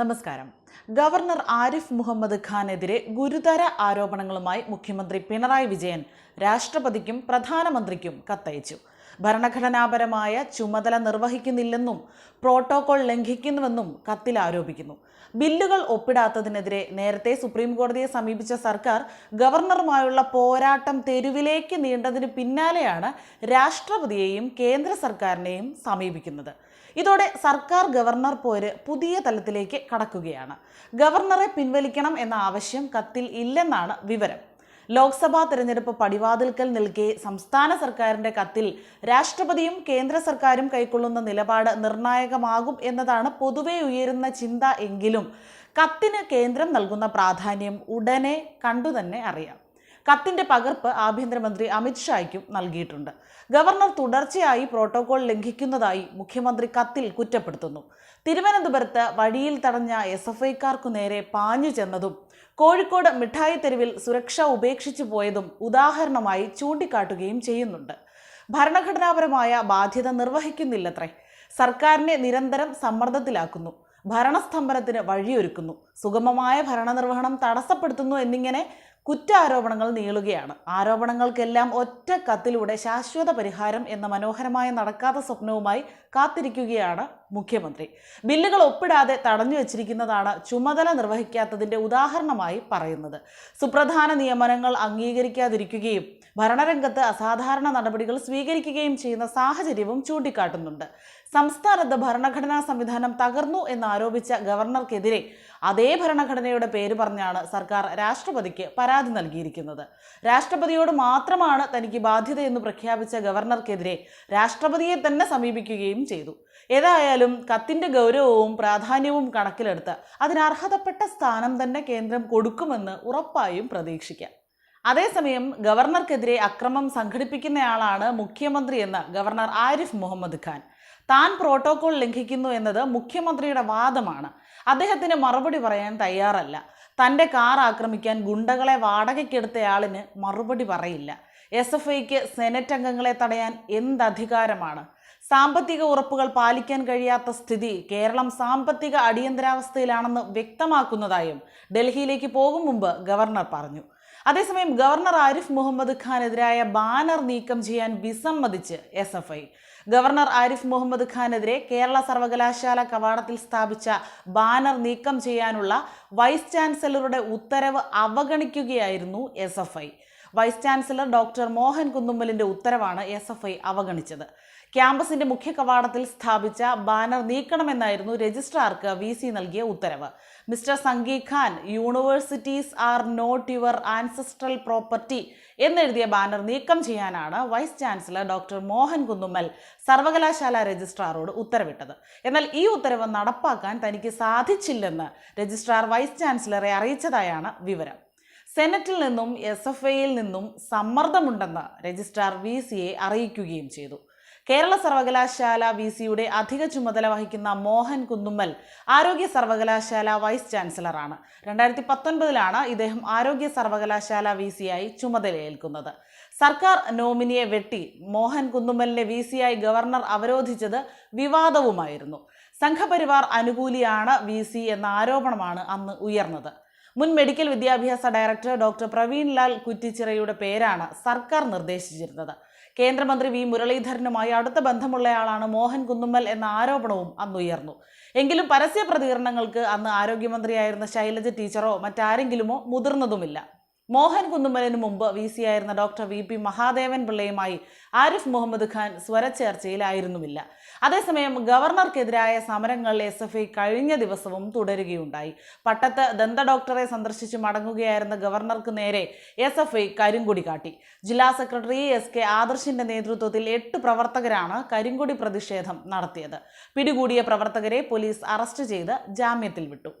നമസ്കാരം. ഗവർണർ ആരിഫ് മുഹമ്മദ് ഖാനെതിരെ ഗുരുതര ആരോപണങ്ങളുമായി മുഖ്യമന്ത്രി പിണറായി വിജയൻ രാഷ്ട്രപതിക്കും പ്രധാനമന്ത്രിക്കും കത്തയച്ചു. ഭരണഘടനാപരമായ ചുമതല നിർവഹിക്കുന്നില്ലെന്നും പ്രോട്ടോകോൾ ലംഘിക്കുന്നുവെന്നും കത്തിൽ ആരോപിക്കുന്നു. ബില്ലുകൾ ഒപ്പിടാത്തതിനെതിരെ നേരത്തെ സുപ്രീം കോടതിയെ സമീപിച്ച സർക്കാർ ഗവർണറുമായുള്ള പോരാട്ടം തെരുവിലേക്ക് നീണ്ടതിന് പിന്നാലെയാണ് രാഷ്ട്രപതിയെയും കേന്ദ്ര സർക്കാരിനെയും സമീപിക്കുന്നത്. ഇതോടെ സർക്കാർ ഗവർണർ പോര് പുതിയ തലത്തിലേക്ക് കടക്കുകയാണ്. ഗവർണറെ പിൻവലിക്കണം എന്ന ആവശ്യം കത്തിൽ ഇല്ലെന്നാണ് വിവരം. ലോക്സഭാ തെരഞ്ഞെടുപ്പ് പടിവാതിൽക്കൽ നിൽക്കെ സംസ്ഥാന സർക്കാരിന്റെ കത്തിൽ രാഷ്ട്രപതിയും കേന്ദ്ര സർക്കാരും കൈക്കൊള്ളുന്ന നിലപാട് നിർണായകമാകും എന്നതാണ് പൊതുവെ ഉയരുന്ന ചിന്ത എങ്കിലും. കത്തിന് കേന്ദ്രം നൽകുന്ന പ്രാധാന്യം ഉടനെ കണ്ടു തന്നെ അറിയാം. കത്തിന്റെ പകർപ്പ് ആഭ്യന്തരമന്ത്രി അമിത്ഷായ്ക്കും നൽകിയിട്ടുണ്ട്. ഗവർണർ തുടർച്ചയായി പ്രോട്ടോകോൾ ലംഘിക്കുന്നതായി മുഖ്യമന്ത്രി കത്തിൽ കുറ്റപ്പെടുത്തുന്നു. തിരുവനന്തപുരത്ത് വഴിയിൽ തടഞ്ഞ എസ് എഫ് ഐക്കാർക്കു നേരെ പാഞ്ഞു ചെന്നതും കോഴിക്കോട് മിഠായി തെരുവിൽ സുരക്ഷ ഉപേക്ഷിച്ചു പോയതും ഉദാഹരണമായി ചൂണ്ടിക്കാട്ടുകയും ചെയ്യുന്നുണ്ട്. ഭരണഘടനാപരമായ ബാധ്യത നിർവഹിക്കുന്നില്ലത്രേ. സർക്കാരിനെ നിരന്തരം സമ്മർദ്ദത്തിലാക്കുന്നു. ഭരണസ്തംഭനത്തിന് വഴിയൊരുക്കുന്നു. സുഗമമായ ഭരണനിർവഹണം തടസ്സപ്പെടുത്തുന്നു എന്നിങ്ങനെ കുറ്റാരോപണങ്ങൾ നീളുകയാണ്. ആരോപണങ്ങൾക്കെല്ലാം ഒറ്റ കത്തിലൂടെ ശാശ്വത പരിഹാരം എന്ന മനോഹരമായ നടക്കാത്ത സ്വപ്നവുമായി കാത്തിരിക്കുകയാണ് മുഖ്യമന്ത്രി. ബില്ലുകൾ ഒപ്പിടാതെ തടഞ്ഞു വച്ചിരിക്കുന്നതാണ് ചുമതല നിർവഹിക്കാത്തതിന്റെ ഉദാഹരണമായി പറയുന്നത്. സുപ്രധാന നിയമനങ്ങൾ അംഗീകരിക്കാതിരിക്കുകയും ഭരണരംഗത്ത് അസാധാരണ നടപടികൾ സ്വീകരിക്കുകയും ചെയ്യുന്ന സാഹചര്യവും ചൂണ്ടിക്കാട്ടുന്നുണ്ട്. സംസ്ഥാനത്ത് ഭരണഘടനാ സംവിധാനം തകർന്നു എന്നാരോപിച്ച ഗവർണർക്കെതിരെ അതേ ഭരണഘടനയുടെ പേര് പറഞ്ഞാണ് സർക്കാർ രാഷ്ട്രപതിക്ക് പരാതി നൽകിയിരിക്കുന്നത്. രാഷ്ട്രപതിയോട് മാത്രമാണ് തനിക്ക് ബാധ്യതയെന്ന് പ്രഖ്യാപിച്ച ഗവർണർക്കെതിരെ രാഷ്ട്രപതിയെ തന്നെ സമീപിക്കുകയും ചെയ്തു. ഏതായാലും കത്തിന്റെ ഗൗരവവും പ്രാധാന്യവും കണക്കിലെടുത്ത് അതിനർഹതപ്പെട്ട സ്ഥാനം തന്നെ കേന്ദ്രം കൊടുക്കുമെന്ന് ഉറപ്പായും പ്രതീക്ഷിക്കാം. അതേസമയം ഗവർണർക്കെതിരെ അക്രമം സംഘടിപ്പിക്കുന്നയാളാണ് മുഖ്യമന്ത്രി എന്ന് ഗവർണർ ആരിഫ് മുഹമ്മദ് ഖാൻ. താൻ പ്രോട്ടോകോൾ ലംഘിക്കുന്നു എന്നത് മുഖ്യമന്ത്രിയുടെ വാദമാണ്. അദ്ദേഹത്തിന് മറുപടി പറയാൻ തയ്യാറല്ല. തന്റെ കാർ ആക്രമിക്കാൻ ഗുണ്ടകളെ വാടകയ്ക്കെടുത്തയാളിന് മറുപടി പറയില്ല. എസ് എഫ് ഐക്ക് സെനറ്റ് അംഗങ്ങളെ തടയാൻ എന്ത് അധികാരമാണ്? സാമ്പത്തിക ഉറപ്പുകൾ പാലിക്കാൻ കഴിയാത്ത സ്ഥിതി കേരളം സാമ്പത്തിക അടിയന്തരാവസ്ഥയിലാണെന്ന് വ്യക്തമാക്കുന്നതായും ഡൽഹിയിലേക്ക് പോകും മുമ്പ് ഗവർണർ പറഞ്ഞു. അതേസമയം ഗവർണർ ആരിഫ് മുഹമ്മദ് ഖാനെതിരായ ബാനർ നീക്കം ചെയ്യാൻ വിസമ്മതിച്ച് S F I. Governor Arif Muhammad ഖാനെതിരെ Kerala സർവകലാശാല കവാടത്തിൽ സ്ഥാപിച്ച ബാനർ നീക്കം ചെയ്യാനുള്ള വൈസ് ചാൻസലറുടെ ഉത്തരവ് അവഗണിക്കുകയായിരുന്നു S F I. Vice chancellor doctor Mohan കുന്നുമ്മലിന്റെ ഉത്തരവാണ് എസ് എഫ് ഐ അവഗണിച്ചത്. ക്യാമ്പസിന്റെ മുഖ്യ കവാടത്തിൽ സ്ഥാപിച്ച ബാനർ നീക്കണമെന്നായിരുന്നു രജിസ്ട്രാർക്ക് വി സി നൽകിയ ഉത്തരവ്. Mister Sanghi Khan universities are not your ancestral property എന്നെഴുതിയ banner നീക്കം ചെയ്യാനാണ് vice chancellor doctor Mohan Kunnummal സർവകലാശാല രജിസ്ട്രാറോട് ഉത്തരവിട്ടത്. എന്നാൽ ഈ ഉത്തരവ് നടപ്പാക്കാൻ തനിക്ക് സാധിച്ചില്ലെന്ന് രജിസ്ട്രാർ വൈസ് ചാൻസലറെ അറിയിച്ചതായാണ് വിവരം. സെനറ്റിൽ നിന്നും എസ് എഫ് ഐയിൽ നിന്നും സമ്മർദ്ദമുണ്ടെന്ന് രജിസ്ട്രാർ വി സിയെ അറിയിക്കുകയും ചെയ്തു. കേരള സർവകലാശാല വി സിയുടെ അധിക ചുമതല വഹിക്കുന്ന മോഹൻ കുന്നുമ്മൽ ആരോഗ്യ സർവകലാശാല വൈസ് ചാൻസലറാണ്. രണ്ടായിരത്തി പത്തൊൻപതിലാണ് ഇദ്ദേഹം ആരോഗ്യ സർവകലാശാല വി സിയായി ചുമതലയേൽക്കുന്നത്. സർക്കാർ നോമിനിയെ വെട്ടി മോഹൻ കുന്നുമ്മലിനെ വി സിയായി ഗവർണർ അവരോധിച്ചത് വിവാദവുമായിരുന്നു. സംഘപരിവാർ അനുകൂലിയാണ് വി സി എന്ന ആരോപണമാണ് അന്ന് ഉയർന്നത്. മുൻ മെഡിക്കൽ വിദ്യാഭ്യാസ ഡയറക്ടർ ഡോക്ടർ പ്രവീൺ ലാൽ കുറ്റിച്ചിറയുടെ പേരാണ് സർക്കാർ നിർദ്ദേശിച്ചിരുന്നത്. കേന്ദ്രമന്ത്രി വി. മുരളീധരനുമായി അടുത്ത ബന്ധമുള്ളയാളാണ് മോഹൻ കുന്നുമ്മൽ എന്ന ആരോപണവും അന്നുയർന്നു. എങ്കിലും പരസ്യ പ്രതികരണങ്ങൾക്ക് അന്ന് ആരോഗ്യമന്ത്രിയായിരുന്ന ശൈലജ ടീച്ചറോ മറ്റാരെങ്കിലുമോ മുതിർന്നതുമില്ല. മോഹൻ കുന്നുമ്മലിന് മുമ്പ് വി സി ആയിരുന്ന ഡോക്ടർ വി പി മഹാദേവൻ പിള്ളയുമായി ആരിഫ് മുഹമ്മദ് ഖാൻ സ്വരച്ചേർച്ചയിലായിരുന്നുമില്ല. അതേസമയം ഗവർണർക്കെതിരായ സമരങ്ങൾ എസ് എഫ് ഐ കഴിഞ്ഞ ദിവസവും തുടരുകയുണ്ടായി. പട്ടത്ത് ദന്ത ഡോക്ടറെ സന്ദർശിച്ച് മടങ്ങുകയായിരുന്ന ഗവർണർക്ക് നേരെ എസ് എഫ് ഐ കരിങ്കൊടി കാട്ടി. ജില്ലാ സെക്രട്ടറി എസ് കെ ആദർശിന്റെ നേതൃത്വത്തിൽ എട്ട് പ്രവർത്തകരാണ് കരിങ്കൊടി പ്രതിഷേധം നടത്തിയത്. പിടികൂടിയ പ്രവർത്തകരെ പോലീസ് അറസ്റ്റ് ചെയ്ത് ജാമ്യത്തിൽ വിട്ടു.